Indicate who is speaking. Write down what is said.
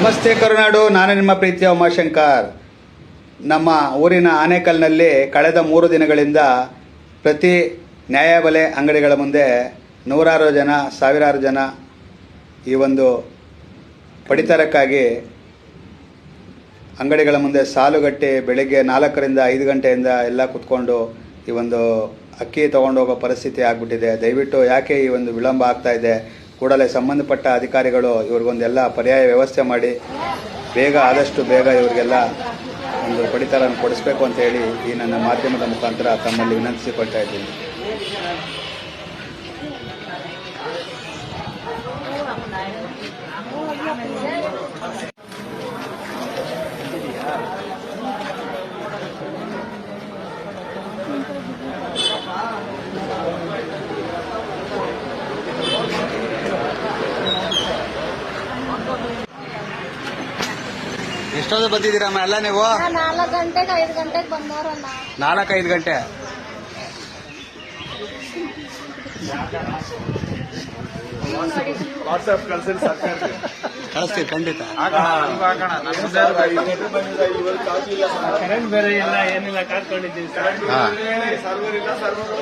Speaker 1: ನಮಸ್ತೆ ಕರುನಾಡು ನಾನು ನಿಮ್ಮ ಪ್ರೀತಿಯ ಉಮಾಶಂಕರ್. ನಮ್ಮ ಊರಿನ ಆನೇಕಲ್ನಲ್ಲಿ ಕಳೆದ ಮೂರು ದಿನಗಳಿಂದ ಪ್ರತಿ ನ್ಯಾಯಬೆಲೆ ಅಂಗಡಿಗಳ ಮುಂದೆ ನೂರಾರು ಜನ, ಸಾವಿರಾರು ಜನ ಈ ಒಂದು ಪಡಿತರಕ್ಕಾಗಿ ಅಂಗಡಿಗಳ ಮುಂದೆ ಸಾಲುಗಟ್ಟಿ ಬೆಳಿಗ್ಗೆ ನಾಲ್ಕರಿಂದ ಐದು ಗಂಟೆಯಿಂದ ಎಲ್ಲ ಕುತ್ಕೊಂಡು ಈ ಒಂದು ಅಕ್ಕಿ ತಗೊಂಡೋಗೋ ಪರಿಸ್ಥಿತಿ ಆಗಿಬಿಟ್ಟಿದೆ. ದಯವಿಟ್ಟು ಯಾಕೆ ಈ ಒಂದು ವಿಳಂಬ ಆಗ್ತಾ ಇದೆ? ಕೂಡಲೇ ಸಂಬಂಧಪಟ್ಟ ಅಧಿಕಾರಿಗಳು ಇವ್ರಿಗೊಂದೆಲ್ಲ ಪರ್ಯಾಯ ವ್ಯವಸ್ಥೆ ಮಾಡಿ ಬೇಗ ಆದಷ್ಟು ಬೇಗ ಇವರಿಗೆಲ್ಲ ಒಂದು ಪಡಿತರನ್ನು ಕೊಡಿಸ್ಬೇಕು ಅಂತ ಹೇಳಿ ಈ ನನ್ನ ಮಾಧ್ಯಮದ ಮುಖಾಂತರ ತಮ್ಮಲ್ಲಿ ವಿನಂತಿಸಿಕೊಳ್ತಾ ಇದ್ದೀನಿ. ಎಷ್ಟೊಂದು ಬಂದಿದ್ದೀರಮ್ಮ ಎಲ್ಲ ನೀವು?
Speaker 2: ನಾಲ್ಕು ಗಂಟೆಗೆ ಐದು ಗಂಟೆಗೆ
Speaker 1: ಗಂಟೆ?
Speaker 3: ವಾಟ್ಸ್ಆಪ್ ಕಳ್ಸಿರಿ ಸರ್ಕಾರಕ್ಕೆ.
Speaker 1: ಕಳಿಸ್ತೀವಿ ಖಂಡಿತ.
Speaker 3: ಕರೆಂಟ್ ಬೇರೆ ಇಲ್ಲ ಏನಿಲ್ಲ ಕಾದ್ಕೊಂಡಿದ್ದೀವಿ
Speaker 1: ಹಾ.
Speaker 3: ಸರ್ವರ್ ಇಲ್ಲ ಸರ್ವರ್